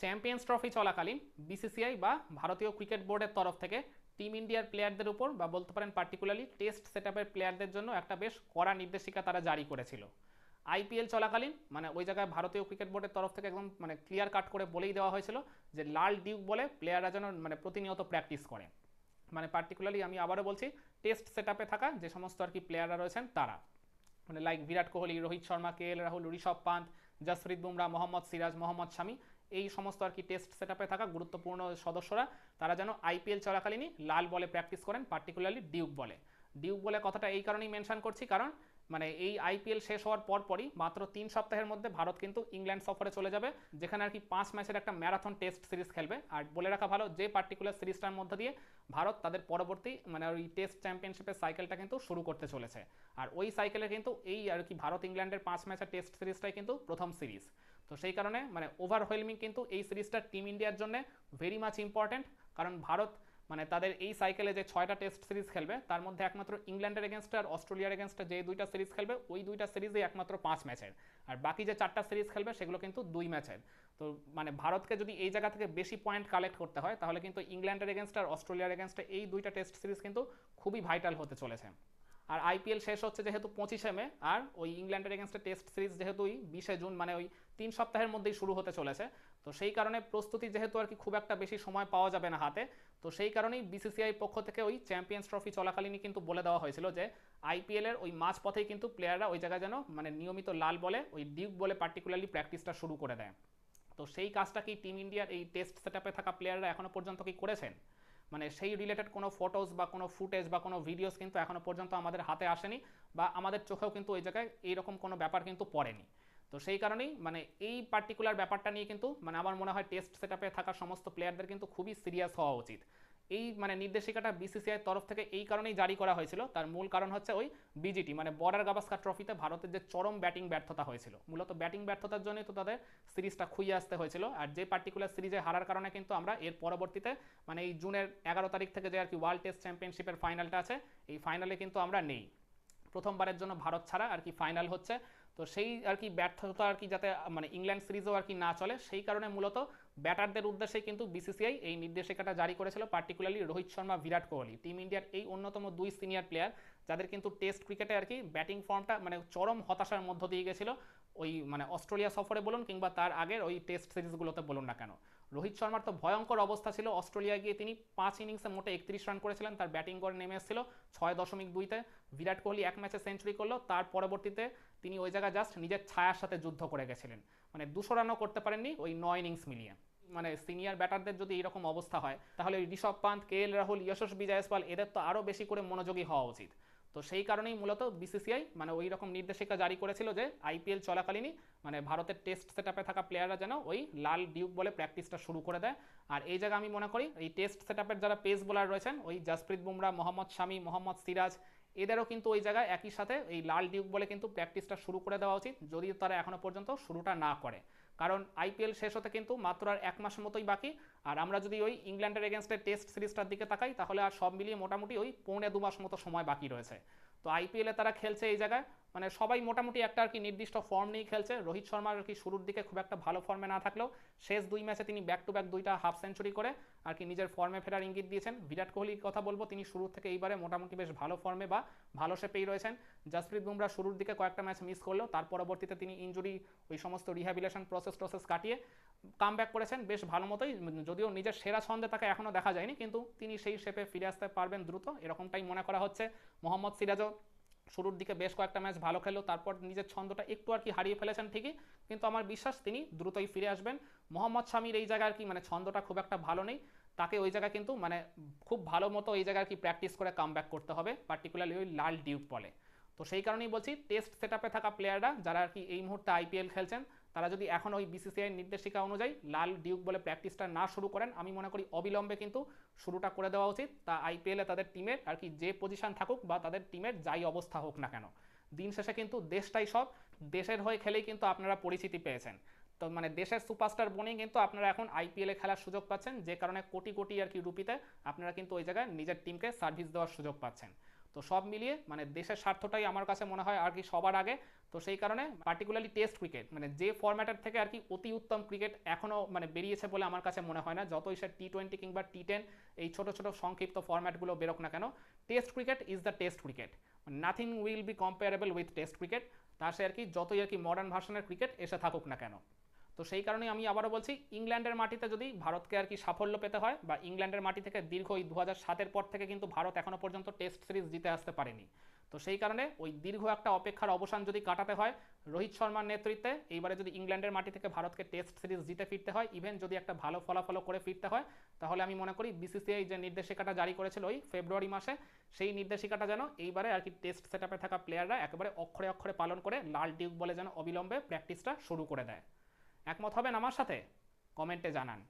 Champions trophy চলাকালীন BCCI বা ভারতীয় ক্রিকেট বোর্ডের তরফ থেকে টিম ইন্ডিয়ার প্লেয়ারদের উপর বা বলতে পারেন পার্টিকুলারলি টেস্ট সেটআপের প্লেয়ারদের জন্য একটা বেশ কড়া নির্দেশিকা তারা জারি করেছিল। আইপিএল চলাকালীন মানে ওই জায়গায় ভারতীয় ক্রিকেট বোর্ডের তরফ থেকে একদম মানে ক্লিয়ার কাট করে বলেই দেওয়া হয়েছিল যে লাল ডিউক বলে প্লেয়াররা যেন মানে প্রতিনিয়ত প্র্যাকটিস করে। মানে পার্টিকুলারলি আমি আবারও বলছি টেস্ট সেটআপে থাকা যে সমস্ত আর কি প্লেয়াররা রয়েছেন তারা। মানে like Virat Kohli, Rohit Sharma, K L, Rahul, Rishabh Pant, Jasprit Bumrah, Mohammed Siraj, Mohammed Shami এই সমস্ত আর কি টেস্ট সেটআপে থাকা গুরুত্বপূর্ণ সদস্যরা, তারা যেন আইপিএল চলাকালীনই লাল বলে প্র্যাকটিস করেন পার্টিকুলারলি ডিউক বলে। ডিউক বলে কথাটা এই কারণেই মেনশন করছি, কারণ মানে এই আইপিএল শেষ হওয়ার পরপরই মাত্র তিন সপ্তাহের মধ্যে ভারত কিন্তু ইংল্যান্ড সফরে চলে যাবে, যেখানে আর কি পাঁচ ম্যাচের একটা ম্যারাথন টেস্ট সিরিজ খেলবে। আর বলে রাখা ভালো, যে পার্টিকুলার সিরিজটার মধ্যে দিয়ে ভারত তাদের পরবর্তী মানে ওই টেস্ট চ্যাম্পিয়নশিপের সাইকেলটা কিন্তু শুরু করতে চলেছে। আর ওই সাইকেলে কিন্তু এই আর কি ভারত ইংল্যান্ডের পাঁচ ম্যাচের টেস্ট সিরিজটাই কিন্তু প্রথম সিরিজ তো সেই কারণে মানে ওভারওয়েলমিং কিন্তু এই সিরিজটা টিম ইন্ডিয়ার জন্য ভেরি মাচ ইম্পর্ট্যান্ট কারণ ভারত মানে তাদের এই সাইকেলে যে ছয়টা টেস্ট সিরিজ খেলবে, তার মধ্যে একমাত্র ইংল্যান্ডের এগেনস্টে আর অস্ট্রেলিয়ার এগেনস্টে যে দুইটা সিরিজ খেলবে, ওই দুইটা সিরিজই একমাত্র পাঁচ ম্যাচের আর বাকি যে চারটা সিরিজ খেলবে, সেগুলো কিন্তু দুই ম্যাচের তো মানে ভারতকে যদি এই জায়গা থেকে বেশি পয়েন্ট কালেক্ট করতে হয়, তাহলে কিন্তু ইংল্যান্ডের এগেনস্টে আর অস্ট্রেলিয়ার এগেনস্টে এই দুইটা টেস্ট সিরিজ কিন্তু খুবই ভাইটাল হতে চলেছে। আর আইপিএল শেষ হচ্ছে যেহেতু পঁচিশে মে, আর ওই ইংল্যান্ডের এগেনস্টে টেস্ট সিরিজ যেহেতু ওই বিশে জুন মানে ওই তিন সপ্তাহের মধ্যেই শুরু হতে চলেছে। তো সেই কারণে প্রস্তুতি যেহেতু আর কি খুব একটা বেশি সময় পাওয়া যাবে না হাতে, তো সেই কারণেই বিসিসিআই পক্ষ থেকে ওই চ্যাম্পিয়ন্স ট্রফি চলাকালীনই কিন্তু বলে দেওয়া হয়েছিল যে আইপিএলের ওই মাঝ পথেই কিন্তু প্লেয়াররা ওই জায়গায় যেন মানে নিয়মিত লাল বলে, ওই ডিউক বলে পার্টিকুলারলি প্র্যাকটিসটা শুরু করে দেয়। তো সেই কাজটা কি টিম ইন্ডিয়ার এই টেস্ট সেটআপে থাকা প্লেয়াররা এখনও পর্যন্ত কি করেছেন? মানে সেই রিলেটেড কোনো ফটোজ বা কোনো ফুটেজ বা কোনো ভিডিওস কিন্তু এখনও পর্যন্ত আমাদের হাতে আসেনি বা আমাদের চোখেও কিন্তু ওই জায়গায় এইরকম কোনো ব্যাপার কিন্তু পড়েনি। তো সেই কারণেই মানে এই পার্টিকুলার ব্যাপারটা নিয়ে কিন্তু মানে আমার মনে হয় টেস্ট সেটআপে থাকা সমস্ত প্লেয়ারদের কিন্তু খুবই সিরিয়াস হওয়া উচিত। এই মানে নির্দেশিকাটা বিসিসিআই তরফ থেকে এই কারণেই জারি করা হয়েছিল। তার মূল কারণ হচ্ছে ওই বিজিটি মানে বর্ডার গাভাস্কার ট্রফিতে ভারতের যে চরম ব্যাটিং ব্যর্থতা হয়েছিল। মূলত ব্যাটিং ব্যর্থতার জন্যই তো তাদের সিরিজটা খুইয়ে আসতে হয়েছিল। আর যে পার্টিকুলার সিরিজে হারার কারণে কিন্তু আমরা এর পরবর্তীতে মানে এই জুনের এগারো তারিখ থেকে যে আর কি ওয়ার্ল্ড টেস্ট চ্যাম্পিয়নশিপের ফাইনালটা আছে, এই ফাইনালে কিন্তু আমরা নেই। প্রথমবারের জন্য ভারত ছাড়া আর কি ফাইনাল হচ্ছে। তো সেই আর কি ব্যর্থতা আর কি যাতে মানে ইংল্যান্ড সিরিজও আর কি না চলে, সেই কারণে মূলত ব্যাটারদের উদ্দেশ্যে কিন্তু বিসিসিআই এই নির্দেশিকাটা জারি করেছিল পার্টিকুলারলি রোহিত শর্মা, বিরাট কোহলি। টিম ইন্ডিয়ার এই অন্যতম দুই সিনিয়র প্লেয়ার যাদের কিন্তু টেস্ট ক্রিকেটে আর কি ব্যাটিং ফর্মটা মানে চরম হতাশার মধ্য দিয়ে গেছিল, ওই মানে অস্ট্রেলিয়া সফরে বলুন কিংবা তার আগের ওই টেস্ট সিরিজগুলোতে বলুন না কেন। রোহিত শর্মার তো ভয়ঙ্কর অবস্থা ছিল, অস্ট্রেলিয়া গিয়ে তিনি পাঁচ ইনিংসে মোটে একত্রিশ রান করেছিলেন, তার ব্যাটিং করে নেমে এসেছিল ছয় দশমিক দুইতে। বিরাট কোহলি এক ম্যাচে সেঞ্চুরি করল, তার পরবর্তীতে তিনি ওই জায়গায় জাস্ট নিজের ছায়ার সাথে যুদ্ধ করে গেছিলেন। মানে দুশো রানও করতে পারেননি ওই নয় ইনিংস মিলিয়ে। মানে সিনিয়র ব্যাটারদের যদি এরকম অবস্থা হয়, তাহলে ঋষভ পান্ত, কে এল রাহুল যশস্বী জয়সওয়াল এদের তো আরও বেশি করে মনোযোগী হওয়া উচিত। তো সেই কারণেই মূলত বিসিসিআই মানে ওই রকম নির্দেশিকা জারি করেছিল যে আইপিএল চলাকালীনই মানে ভারতের টেস্ট সেটআপে থাকা প্লেয়াররা যেন ওই লাল ডিউক বলে প্র্যাকটিসটা শুরু করে দেয়। আর এই জায়গায় আমি মনে করি এই টেস্ট সেটআপের যারা পেস বোলার রয়েছেন, ওই জসপ্রীত বুমরা মোহাম্মদ শামি মোহাম্মদ সিরাজ এদেরও কিন্তু ওই জায়গায় একই সাথে এই লাল ডিউক বলে কিন্তু প্র্যাকটিসটা শুরু করে দেওয়া উচিত যদি তারা এখনও পর্যন্ত শুরুটা না করে। কারণ আইপিএল শেষ হতে কিন্তু মাত্র আর এক মাস মতোই বাকি। আর আমরা যদি ওই ইংল্যান্ডের এগেনস্টে টেস্ট সিরিজটার দিকে তাকাই, তাহলে আর সব মিলিয়ে মোটামুটি ওই পৌনে দু মাস মতো সময় বাকি রয়েছে। তো আইপিএলে তারা খেলছে এই জায়গায়। মানে সবাই মোটামুটি একটা আর কি নির্দিষ্ট ফর্ম নিয়ে খেলছে। রোহিত শর্মার আর কি শুরুর দিকে খুব একটা ভালো ফর্মে না থাকলেও শেষ দুই ম্যাচে তিনি ব্যাক টু ব্যাক দুইটা হাফ সেঞ্চুরি করে আর কি নিজের ফর্মে ফেরার ইঙ্গিত দিয়েছেন। বিরাট কোহলির কথা বলব, তিনি শুরু থেকে এইবারে মোটামুটি বেশ ভালো ফর্মে বা ভালো শেপেই রয়েছেন। জসপ্রীত বুমরা শুরুর দিকে কয়েকটা ম্যাচ মিস করলেও তার পরবর্তীতে তিনি ইঞ্জুরি ওই সমস্ত রিহ্যাবিলেশন প্রসেস টসেস কাটিয়ে কাম করেছেন বেশ ভালো মতোই, যদিও নিজের সেরা ছন্দে তাকে এখনও দেখা যায়নি, কিন্তু তিনি সেই শেপে ফিরে আসতে পারবেন দ্রুত। এরকমটাই মনে করা হচ্ছে মোহাম্মদ সিরাজও। শুরুর দিকে বেশ কয়েকটা ম্যাচ ভালো খেলো তারপর নিজের ছন্দটা একটু আর কি হারিয়ে ফেলেছেন ঠিকই, কিন্তু আমার বিশ্বাস তিনি দ্রুতই ফিরে আসবেন। মোহাম্মদ শামির এই জায়গায় আর কি মানে ছন্দটা খুব একটা ভালো নেই, তাকে ওই জায়গায় কিন্তু মানে খুব ভালো মতো এই জায়গায় আর কি প্র্যাকটিস করে কাম করতে হবে পার্টিকুলারলি ওই লাল ডিউক বলে। তো সেই কারণেই বলছি টেস্ট সেটআপে থাকা প্লেয়াররা যারা আর কি এই মুহূর্তে আইপিএল খেলছেন তারা যদি এখন ওই বিসিসিআই নির্দেশিকা অনুযায়ী লাল ডিউক বলে প্র্যাকটিসটা না শুরু করেন, আমি মনে করি অবিলম্বে কিন্তু শুরুটা করে দেওয়া উচিত। তা আইপিএলে তাদের টিমের আর কি যে পজিশন থাকুক বা তাদের টিমের যাই অবস্থা হোক না কেন। দিন শেষে কিন্তু দেশটাই সব। দেশের হয়ে খেলেই কিন্তু আপনারা পরিচিতি পেয়েছেন। তো মানে দেশের সুপারস্টার বনেই কিন্তু আপনারা এখন আইপিএলে খেলার সুযোগ পাচ্ছেন। যে কারণে কোটি কোটি আর কি রুপিতে আপনারা কিন্তু ওই জায়গায় নিজের টিমকে সার্ভিস দেওয়ার সুযোগ পাচ্ছেন। তো সব মিলিয়ে মানে দেশের স্বার্থটাই আমার কাছে মনে হয় আর কি সবার আগে। তো সেই কারণে পার্টিকুলারলি টেস্ট ক্রিকেট মানে যে ফরম্যাটের থেকে আর কি অতি উত্তম ক্রিকেট এখনও মানে বেরিয়েছে বলে আমার কাছে মনে হয় না। যতই সে টি টোয়েন্টি কিংবা টি টেন এই ছোটো ছোটো সংক্ষিপ্ত ফরম্যাটগুলো বেরোক না কেন test cricket is the test cricket nothing will be comparable with test cricket তা সে আর কি যতই আর কি মডার্ন ভার্সনের ক্রিকেট এসে থাকুক না কেন। তো সেই কারণে আমি আবারও বলছি, ইংল্যান্ডের মাটিতে যদি ভারতকে আর কি সাফল্য পেতে হয় বা ইংল্যান্ডের মাটি থেকে দীর্ঘ ওই দু সাতের পর থেকে কিন্তু ভারত এখনও পর্যন্ত টেস্ট সিরিজ জিতে আসতে পারেনি। তো সেই কারণে ওই দীর্ঘ একটা অপেক্ষার অবসান যদি কাটাতে হয়, রোহিত শর্মার নেতৃত্বে এইবারে যদি ইংল্যান্ডের মাটি থেকে ভারতকে টেস্ট সিরিজ জিতে ফিরতে হয় ইভেন যদি একটা ভালো ফলাফল করে ফিরতে হয়, তাহলে আমি মনে করি বিসিসিআই যে নির্দেশিকাটা জারি করেছিল ওই ফেব্রুয়ারি মাসে, সেই নির্দেশিকাটা যেন এইবারে আর কি টেস্ট সেট থাকা প্লেয়াররা একেবারে অক্ষরে অক্ষরে পালন করে, লাল ডিউক বলে যেন অবিলম্বে প্র্যাকটিসটা শুরু করে দেয়। একমত হবেন আমার সাথে? কমেন্টে জানান।